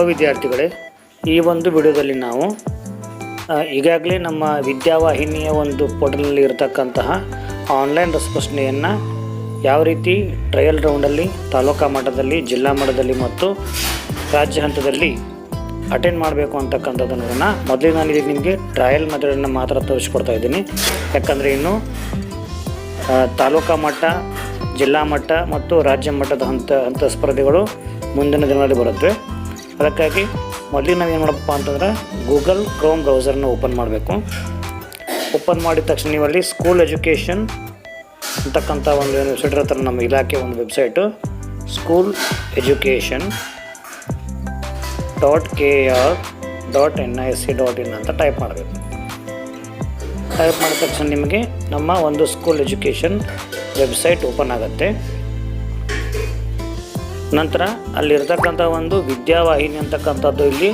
Hello ವಿದ್ಯಾರ್ಥಿಗಳೇ, ಈ ಒಂದು ವಿಡಿಯೋದಲ್ಲಿ ನಾವು ಈಗಾಗಲೇ ನಮ್ಮ ವಿದ್ಯಾವಾಹಿನಿಯ ಒಂದು ಪೋರ್ಟಲ್ನಲ್ಲಿ ಇರತಕ್ಕಂತಹ ಆನ್ಲೈನ್ ರಸಪ್ರಶ್ನೆಯನ್ನು ಯಾವ ರೀತಿ ಟ್ರಯಲ್ ರೌಂಡಲ್ಲಿ, ತಾಲೂಕಾ ಮಟ್ಟದಲ್ಲಿ, ಜಿಲ್ಲಾ ಮಟ್ಟದಲ್ಲಿ ಮತ್ತು ರಾಜ್ಯ ಹಂತದಲ್ಲಿ ಅಟೆಂಡ್ ಮಾಡಬೇಕು ಅಂತಕ್ಕಂಥದ್ದನ್ನು ಮೊದಲೇ ನಾನು ಇಲ್ಲಿ ನಿಮಗೆ ಟ್ರಯಲ್ ಮೆಥಡನ್ನು ಮಾತ್ರ ತೋರಿಸ್ಕೊಡ್ತಾ ಇದ್ದೀನಿ. ಯಾಕಂದರೆ ಇನ್ನು ತಾಲೂಕಾ ಮಟ್ಟ, ಜಿಲ್ಲಾ ಮಟ್ಟ ಮತ್ತು ರಾಜ್ಯ ಮಟ್ಟದ ಹಂತ ಹಂತ ಸ್ಪರ್ಧೆಗಳು ಮುಂದಿನ ದಿನಗಳಲ್ಲಿ ಬರುತ್ತೆ ಅದಕ್ಕಾಗಿ ಮೊದಲಿಗೆ ನಾವು ಏನು ಮಾಡಬೇಕಪ್ಪ ಅಂತಂದ್ರೆ ಗೂಗಲ್ ಕ್ರೋಮ್ ಬ್ರೌಸರ್ನ ಓಪನ್ ಮಾಡಬೇಕು. ಓಪನ್ ಮಾಡಿದ ತಕ್ಷಣ ನೀವಲ್ಲಿ ಸ್ಕೂಲ್ ಎಜುಕೇಷನ್ ಅಂತಕ್ಕಂಥ ಒಂದು ವೆಬ್ಸೈಟ್ ಇರುತ್ತೆ ನಮ್ಮ ಇಲಾಖೆ ಒಂದು website school education dot K R dot N I C dot in ಅಂತ ಟೈಪ್ ಮಾಡಬೇಕು. ಟೈಪ್ ಮಾಡಿದ ತಕ್ಷಣ ನಿಮಗೆ ನಮ್ಮ ಒಂದು ಸ್ಕೂಲ್ ಎಜುಕೇಷನ್ ವೆಬ್ಸೈಟ್ ಓಪನ್ ಆಗುತ್ತೆ. ನಂತರ ಅಲ್ಲಿರ್ತಕ್ಕಂಥ ಒಂದು ವಿದ್ಯಾವಾಹಿನಿ ಅಂತಕ್ಕಂಥದ್ದು ಇಲ್ಲಿ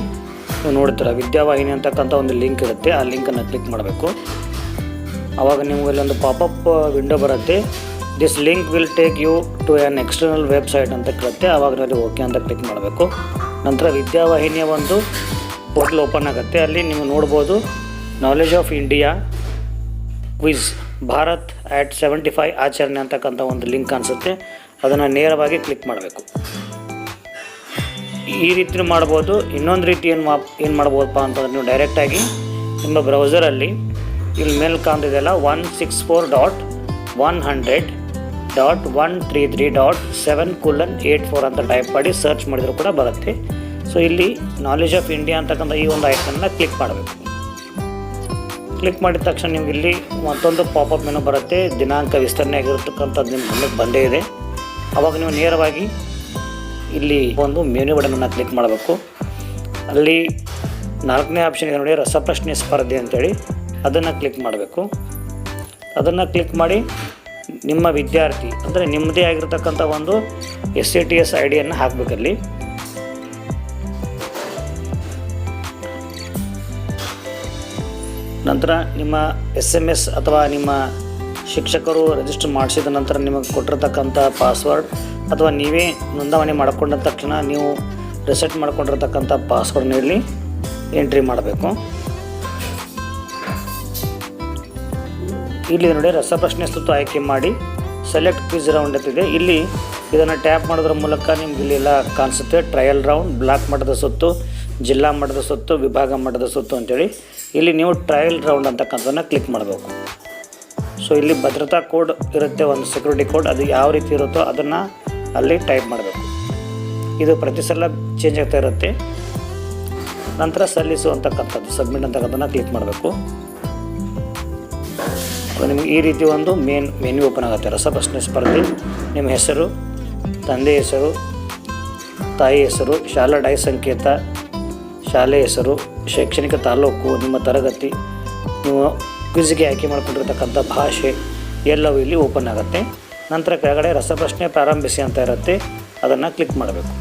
ನೀವು ನೋಡ್ತೀರ. ವಿದ್ಯಾವಾಹಿನಿ ಅಂತಕ್ಕಂಥ ಒಂದು ಲಿಂಕ್ ಇರುತ್ತೆ. ಆ ಲಿಂಕನ್ನು ಕ್ಲಿಕ್ ಮಾಡಬೇಕು. ಆವಾಗ ನಿಮಗೆ ಇಲ್ಲೊಂದು ಪಾಪಪ್ ವಿಂಡೋ ಬರುತ್ತೆ. This link will take you to an external website ಅಂತ ಕೇಳುತ್ತೆ. ಆವಾಗ ನೀವು ಓಕೆ ಅಂತ ಕ್ಲಿಕ್ ಮಾಡಬೇಕು. ನಂತರ ವಿದ್ಯಾವಾಹಿನಿಯ ಒಂದು ಪೋರ್ಟಲ್ ಓಪನ್ ಆಗುತ್ತೆ. ಅಲ್ಲಿ ನೀವು ನೋಡ್ಬೋದು knowledge of India quiz Bharat at seventy five ಆಚರಣೆ ಅಂತಕ್ಕಂಥ ಒಂದು ಲಿಂಕ್ ಅನಿಸುತ್ತೆ ಅದನ್ನು ನೇರವಾಗಿ ಕ್ಲಿಕ್ ಮಾಡಬೇಕು. ಈ ರೀತಿ ಮಾಡ್ಬೋದು. ಇನ್ನೊಂದು ರೀತಿ ಏನು ಮಾ ಏನು ಮಾಡ್ಬೋದಪ್ಪ ಅಂತಂದ್ರೆ ನೀವು ಡೈರೆಕ್ಟಾಗಿ ನಿಮ್ಮ ಬ್ರೌಸರಲ್ಲಿ ಇಲ್ಲಿ ಮೇಲೆ ಕಾಣ್ತಿದೆಯಲ್ಲ one six four dot one hundred dot one three three dot seven colon eight four ಅಂತ ಟೈಪ್ ಮಾಡಿ ಸರ್ಚ್ ಮಾಡಿದರೂ ಕೂಡ ಬರುತ್ತೆ. ಸೊ ಇಲ್ಲಿ ನಾಲೆಜ್ ಆಫ್ ಇಂಡಿಯಾ ಅಂತಕ್ಕಂಥ ಈ ಒಂದು ಐಕನ್ನ ಕ್ಲಿಕ್ ಮಾಡಬೇಕು. ಕ್ಲಿಕ್ ಮಾಡಿದ ತಕ್ಷಣ ನಿಮ್ಗೆ ಇಲ್ಲಿ ಮತ್ತೊಂದು ಪಾಪಪ್ ಮೆನು ಬರುತ್ತೆ. ದಿನಾಂಕ ವಿಸ್ತರಣೆ ಆಗಿರತಕ್ಕಂಥದ್ದು ನಿಮ್ಮ ಗಮನಕ್ಕೆ ಬಂದೇ ಇದೆ. ಅವಾಗ ನೀವು ನೇರವಾಗಿ ಇಲ್ಲಿ ಒಂದು ಮೆನು ಬಟನನ್ನು ಕ್ಲಿಕ್ ಮಾಡಬೇಕು. ಅಲ್ಲಿ ನಾಲ್ಕನೇ ಆಪ್ಷನ್ ಇದೆ ನೋಡಿ, ರಸಪ್ರಶ್ನೆ ಸ್ಪರ್ಧೆ ಅಂತೇಳಿ. ಅದನ್ನು ಕ್ಲಿಕ್ ಮಾಡಬೇಕು. ಅದನ್ನು ಕ್ಲಿಕ್ ಮಾಡಿ ನಿಮ್ಮ ವಿದ್ಯಾರ್ಥಿ, ಅಂದರೆ ನಿಮ್ಮದೇ ಆಗಿರತಕ್ಕಂಥ ಒಂದು S C T S I ಡಿಯನ್ನು ಹಾಕಬೇಕಲ್ಲಿ ನಂತರ ನಿಮ್ಮ ಎಸ್ ಎಂ ಎಸ್ ಅಥವಾ ನಿಮ್ಮ ಶಿಕ್ಷಕರು ರಿಜಿಸ್ಟರ್ ಮಾಡಿಸಿದ ನಂತರ ನಿಮಗೆ ಕೊಟ್ಟಿರತಕ್ಕಂಥ ಪಾಸ್ವರ್ಡ್ ಅಥವಾ ನೀವೇ ನೋಂದಣಿ ಮಾಡಿಕೊಂಡ ತಕ್ಷಣ ನೀವು ರಿಸೆಟ್ ಮಾಡ್ಕೊಂಡಿರ್ತಕ್ಕಂಥ ಪಾಸ್ವರ್ಡ್ ಇಲ್ಲಿ ಎಂಟ್ರಿ ಮಾಡಬೇಕು. ಇಲ್ಲಿ ನೋಡಿ ರಸಪ್ರಶ್ನೆ ಸುತ್ತು ಆಯ್ಕೆ ಮಾಡಿ ಸೆಲೆಕ್ಟ್ ಕ್ವಿಜ್ ರೌಂಡ್ ಅಂತಿದೆ ಇಲ್ಲಿ ಇದನ್ನು ಟ್ಯಾಪ್ ಮಾಡೋದ್ರ ಮೂಲಕ ನಿಮ್ಗೆ ಇಲ್ಲೆಲ್ಲ ಕಾಣಿಸುತ್ತೆ. ಟ್ರಯಲ್ ರೌಂಡ್ ಬ್ಲಾಕ್ ಮಟ್ಟದ ಸುತ್ತು, ಜಿಲ್ಲಾ ಮಟ್ಟದ ಸುತ್ತು, ವಿಭಾಗ ಮಟ್ಟದ ಸುತ್ತು ಅಂತೇಳಿ. ಇಲ್ಲಿ ನೀವು ಟ್ರಯಲ್ ರೌಂಡ್ ಅಂತಕ್ಕಂಥದ್ದನ್ನು ಕ್ಲಿಕ್ ಮಾಡಬೇಕು. ಸೊ ಇಲ್ಲಿ ಭದ್ರತಾ ಕೋಡ್ ಇರುತ್ತೆ, ಒಂದು ಸೆಕ್ಯೂರಿಟಿ ಕೋಡ್, ಅದು ಯಾವ ರೀತಿ ಇರುತ್ತೋ ಅದನ್ನು ಅಲ್ಲಿ ಟೈಪ್ ಮಾಡಬೇಕು. ಇದು ಪ್ರತಿ ಸಲ ಚೇಂಜ್ ಆಗ್ತಾ ಇರುತ್ತೆ. ನಂತರ ಸಲ್ಲಿಸು ಅಂತಕ್ಕಂಥದ್ದು ಸಬ್ಮಿಟ್ ಅಂತಕ್ಕಂಥದ್ದನ್ನು ಕ್ಲಿಕ್ ಮಾಡಬೇಕು. ನಿಮ್ಗೆ ಈ ರೀತಿ ಒಂದು ಮೇನ್ ಮೆನ್ಯೂ ಓಪನ್ ಆಗುತ್ತೆ. ರಸಪ್ರಶ್ನೆ ಸ್ಪರ್ಧೆ, ನಿಮ್ಮ ಹೆಸರು, ತಂದೆ ಹೆಸರು, ತಾಯಿ ಹೆಸರು, ಶಾಲಾ ಡೈ ಸಂಕೇತ, ಶಾಲೆ ಹೆಸರು, ಶೈಕ್ಷಣಿಕ ತಾಲೂಕು, ನಿಮ್ಮ ತರಗತಿ ನೀವು ಕ್ವಿಜ್ಗೆ ಆಯ್ಕೆ ಮಾಡಿಕೊಂಡಿರ್ತಕ್ಕಂಥ ಭಾಷೆ ಎಲ್ಲವೂ ಇಲ್ಲಿ ಓಪನ್ ಆಗುತ್ತೆ. ನಂತರ ಕೆಳಗಡೆ ರಸಪ್ರಶ್ನೆ ಪ್ರಾರಂಭಿಸಿ ಅಂತ ಇರುತ್ತೆ. ಅದನ್ನು ಕ್ಲಿಕ್ ಮಾಡಬೇಕು.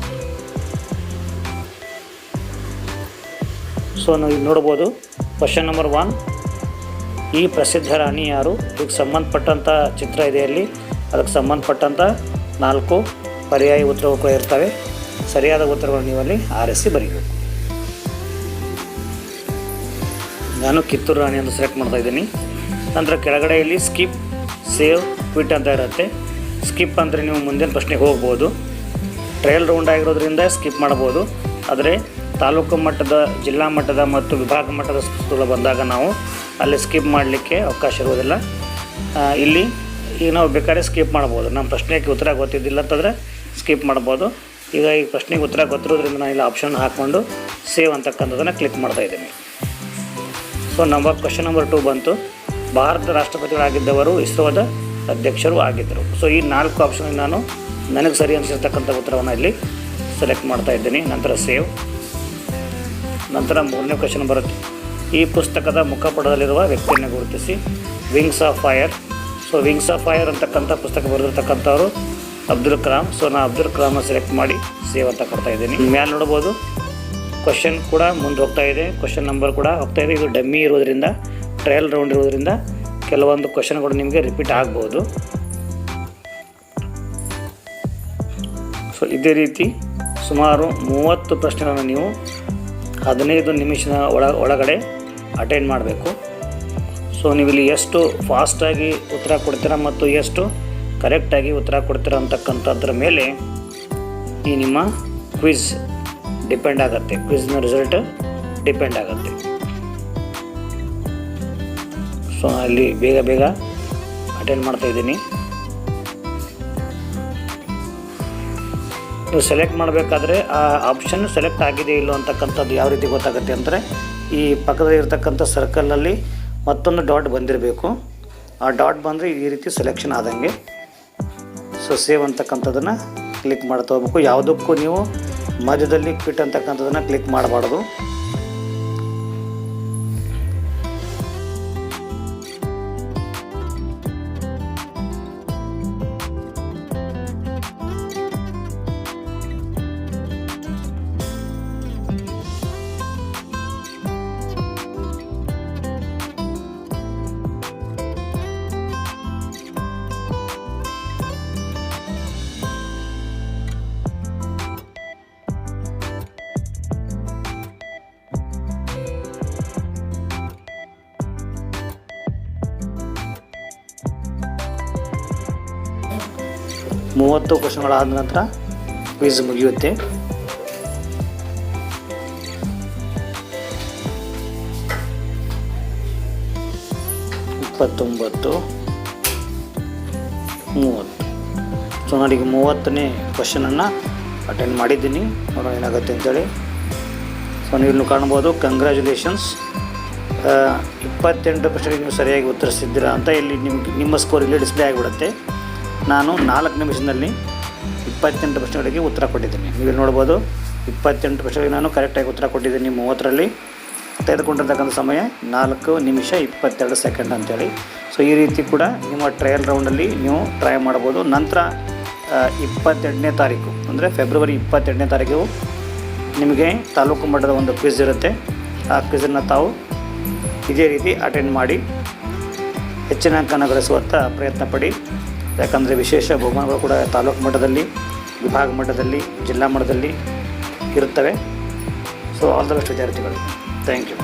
ಸೊ ನಾವು ಇಲ್ಲಿ ನೋಡ್ಬೋದು ಕ್ವಶನ್ ನಂಬರ್ ಒನ್ ಈ ಪ್ರಸಿದ್ಧ ರಾಣಿ ಯಾರು? ಇದಕ್ಕೆ ಸಂಬಂಧಪಟ್ಟಂಥ ಚಿತ್ರ ಇದೆ ಅಲ್ಲಿ ಅದಕ್ಕೆ ಸಂಬಂಧಪಟ್ಟಂಥ ನಾಲ್ಕು ಪರ್ಯಾಯ ಉತ್ತರಗಳು ಇರ್ತವೆ. ಸರಿಯಾದ ಉತ್ತರಗಳು ನೀವಲ್ಲಿ ಆರಿಸಿ ಬರೀಬೇಕು. ನಾನು ಕಿತ್ತೂರು ರಾಣಿ ಅಂತ ಸೆಲೆಕ್ಟ್ ಮಾಡ್ತಾ ಇದ್ದೀನಿ. ನಂತರ ಕೆಳಗಡೆ ಇಲ್ಲಿ ಸ್ಕಿಪ್ ಸೇವ್ ಕ್ವಿಟ್ ಅಂತ ಇರುತ್ತೆ. ಸ್ಕಿಪ್ ಅಂದರೆ ನೀವು ಮುಂದಿನ ಪ್ರಶ್ನೆಗೆ ಹೋಗ್ಬೋದು. ಟ್ರಯಲ್ ರೌಂಡ್ ಆಗಿರೋದ್ರಿಂದ ಸ್ಕಿಪ್ ಮಾಡ್ಬೋದು ಆದರೆ ತಾಲೂಕು ಮಟ್ಟದ, ಜಿಲ್ಲಾ ಮಟ್ಟದ ಮತ್ತು ವಿಭಾಗ ಮಟ್ಟದ ಸ್ಪರ್ಧೆಗಳು ಬಂದಾಗ ನಾವು ಅಲ್ಲಿ ಸ್ಕಿಪ್ ಮಾಡಲಿಕ್ಕೆ ಅವಕಾಶ ಇರುವುದಿಲ್ಲ. ಇಲ್ಲಿ ಈಗ ನಾವು ಬೇಕಾದ್ರೆ ಸ್ಕಿಪ್ ಮಾಡ್ಬೋದು ನಮ್ಮ ಪ್ರಶ್ನೆಗೆ ಉತ್ತರ ಗೊತ್ತಿದ್ದಿಲ್ಲ ಅಂತಂದರೆ ಸ್ಕಿಪ್ ಮಾಡ್ಬೋದು ಈಗ ಈ ಪ್ರಶ್ನೆಗೆ ಉತ್ತರ ಗೊತ್ತಿರೋದ್ರಿಂದ ನಾನು ಇಲ್ಲಿ ಆಪ್ಷನ್ ಹಾಕ್ಕೊಂಡು ಸೇವ್ ಅಂತಕ್ಕಂಥದ್ದನ್ನು ಕ್ಲಿಕ್ ಮಾಡ್ತಾ ಇದ್ದೀನಿ. So number question number two ಬಂತು. ಭಾರತದ ರಾಷ್ಟ್ರಪತಿಗಳಾಗಿದ್ದವರು, ಇಸ್ರೋದ ಅಧ್ಯಕ್ಷರು ಆಗಿದ್ದರು. ಸೊ ಈ ನಾಲ್ಕು ಆಪ್ಷನ್ ನಾನು ನನಗೆ ಸರಿ ಅನಿಸಿರ್ತಕ್ಕಂಥ ಉತ್ತರವನ್ನು ಇಲ್ಲಿ ಸೆಲೆಕ್ಟ್ ಮಾಡ್ತಾ ಇದ್ದೀನಿ. ನಂತರ ಸೇವ್ ನಂತರ ಮೂರನೇ ಕ್ವಶನ್ ಬರುತ್ತೆ. ಈ ಪುಸ್ತಕದ ಮುಖಪುಟದಲ್ಲಿರುವ ವ್ಯಕ್ತಿಯನ್ನು ಗುರುತಿಸಿ. Wings of fire so wings of fire ಅಂತಕ್ಕಂಥ ಪುಸ್ತಕ ಬರೆದಿರ್ತಕ್ಕಂಥವ್ರು ಅಬ್ದುಲ್ ಕಲಾಂ. ಸೊ ನಾನು ಅಬ್ದುಲ್ ಕಲಾಮ್ನ ಸೆಲೆಕ್ಟ್ ಮಾಡಿ ಸೇವ್ ಅಂತ ಕೊಡ್ತಾ ಇದ್ದೀನಿ. ಮ್ಯಾಲೆ ನೋಡ್ಬೋದು. ಕ್ವಶನ್ ಕೂಡ ಮುಂದೆ ಹೋಗ್ತಾ ಇದೆ. ಕ್ವಶನ್ ನಂಬರ್ ಕೂಡ ಹೋಗ್ತಾ ಇದೆ. ಇದು ಡಮ್ಮಿ ಇರೋದ್ರಿಂದ ಟ್ರಯಲ್ ರೌಂಡ್ ಇರೋದ್ರಿಂದ ಕೆಲವೊಂದು ಕ್ವಶನ್ಗಳು ನಿಮಗೆ ರಿಪೀಟ್ ಆಗ್ಬೋದು. ಸೊ ಇದೇ ರೀತಿ ಸುಮಾರು ಮೂವತ್ತು ಪ್ರಶ್ನೆಗಳನ್ನು ನೀವು ಹದಿನೈದು ನಿಮಿಷದ ಒಳ, ಒಳಗಡೆ ಅಟೆಂಡ್ ಮಾಡಬೇಕು. ಸೊ ನೀವು ಇಲ್ಲಿ ಎಷ್ಟು ಫಾಸ್ಟಾಗಿ ಉತ್ತರ ಕೊಡ್ತೀರಾ ಮತ್ತು ಎಷ್ಟು ಕರೆಕ್ಟಾಗಿ ಉತ್ತರ ಕೊಡ್ತೀರಾ ಅಂತಕ್ಕಂಥದ್ರ ಮೇಲೆ ಈ ನಿಮ್ಮ ಕ್ವಿಝ್ ಡಿಪೆಂಡ್ ಆಗುತ್ತೆ. ಕ್ವಿಝ್ನ ರಿಸಲ್ಟ್ ಡಿಪೆಂಡ್ ಆಗುತ್ತೆ. ಸೊ ಅಲ್ಲಿ ಬೇಗ ಬೇಗ ಅಟೆಂಡ್ ಮಾಡ್ತಾ ಇದ್ದೀನಿ. ನೀವು ಸೆಲೆಕ್ಟ್ ಮಾಡಬೇಕಾದ್ರೆ ಆ ಆಪ್ಷನ್ ಸೆಲೆಕ್ಟ್ ಆಗಿದೆ ಇಲ್ಲೋ ಅಂತಕ್ಕಂಥದ್ದು ಯಾವ ರೀತಿ ಗೊತ್ತಾಗುತ್ತೆ ಅಂದರೆ, ಈ ಪಕ್ಕದಲ್ಲಿ ಇರ್ತಕ್ಕಂಥ ಸರ್ಕಲಲ್ಲಿ ಮತ್ತೊಂದು ಡಾಟ್ ಬಂದಿರಬೇಕು. ಆ ಡಾಟ್ ಬಂದರೆ ಈ ರೀತಿ ಸೆಲೆಕ್ಷನ್ ಆದಂಗೆ. ಸೊ ಸೇವ್ ಅಂತಕ್ಕಂಥದ್ದನ್ನು ಕ್ಲಿಕ್ ಮಾಡ್ತಾ ಹೋಗ್ಬೇಕು. ಯಾವುದಕ್ಕೂ ನೀವು ಮಧ್ಯದಲ್ಲಿ ಕ್ವಿಟ್ ಅಂತಕ್ಕಂಥದ್ದನ್ನು ಕ್ಲಿಕ್ ಮಾಡಬಾರ್ದು. ಮೂವತ್ತು ಕ್ವಶನ್ಗಳಾದ ನಂತರ ಕ್ವಿಝ್ ಮುಗಿಯುತ್ತೆ. ಇಪ್ಪತ್ತೊಂಬತ್ತು, ಮೂವತ್ತು. ಸೊ ನಾನೀಗ ಮೂವತ್ತನೇ ಕ್ವಶನನ್ನು ಅಟೆಂಡ್ ಮಾಡಿದ್ದೀನಿ. ನೋಡೋಣ ಏನಾಗುತ್ತೆ ಅಂತೇಳಿ. ಸೊ ನೀವು ಕಾಣ್ಬೋದು. ಕಂಗ್ರ್ಯಾಚುಲೇಷನ್ಸ್ ಇಪ್ಪತ್ತೆಂಟು ಪ್ರಶ್ನೆಗೆ ನೀವು ಸರಿಯಾಗಿ ಉತ್ತರಿಸಿದ್ದೀರಾ ಅಂತ ಇಲ್ಲಿ ನಿಮ್ಗೆ, ನಿಮ್ಮ ಸ್ಕೋರ್ ಇಲ್ಲಿ ಡಿಸ್ಪ್ಲೇ ಆಗಿಬಿಡುತ್ತೆ. ನಾನು ನಾಲ್ಕು ನಿಮಿಷದಲ್ಲಿ ಇಪ್ಪತ್ತೆಂಟು ಪ್ರಶ್ನೆಗಳಿಗೆ ಉತ್ತರ ಕೊಟ್ಟಿದ್ದೀನಿ. ನೀವು ಇಲ್ಲಿ ನೋಡ್ಬೋದು ಇಪ್ಪತ್ತೆಂಟು ಪ್ರಶ್ನೆಗಳಿಗೆ ನಾನು ಕರೆಕ್ಟಾಗಿ ಉತ್ತರ ಕೊಟ್ಟಿದ್ದೀನಿ ಮೂವತ್ತರಲ್ಲಿ. ತೆಗೆದುಕೊಂಡಿರ್ತಕ್ಕಂಥ ಸಮಯ ನಾಲ್ಕು ನಿಮಿಷ ಇಪ್ಪತ್ತೆರಡು ಸೆಕೆಂಡ್ ಅಂತೇಳಿ. ಸೊ ಈ ರೀತಿ ಕೂಡ ನಿಮ್ಮ ಟ್ರಯಲ್ ರೌಂಡಲ್ಲಿ ನೀವು ಟ್ರೈ ಮಾಡ್ಬೋದು ನಂತರ ಆ, ಇಪ್ಪತ್ತೆಂಟನೇ ತಾರೀಕು ಅಂದರೆ ಫೆಬ್ರವರಿ ಇಪ್ಪತ್ತೆಂಟನೇ ತಾರೀಕು ನಿಮಗೆ ತಾಲೂಕು ಮಟ್ಟದ ಒಂದು ಕ್ವಿಜ್ ಇರುತ್ತೆ. ಆ ಕ್ವಿಝನ್ನು ತಾವು ಇದೇ ರೀತಿ ಅಟೆಂಡ್ ಮಾಡಿ ಹೆಚ್ಚಿನ ಅಂಕನ ಗಳಿಸುವಂಥ ಪ್ರಯತ್ನ ಪಡಿ ಯಾಕಂದರೆ ವಿಶೇಷ ಬಹುಮಾನಗಳು ಕೂಡ ತಾಲೂಕು ಮಟ್ಟದಲ್ಲಿ, ವಿಭಾಗ ಮಟ್ಟದಲ್ಲಿ, ಜಿಲ್ಲಾ ಮಟ್ಟದಲ್ಲಿ ಇರುತ್ತವೆ. ಸೊ ಆಲ್ ದ ಬೆಸ್ಟ್ ವಿದ್ಯಾರ್ಥಿಗಳು. Thank you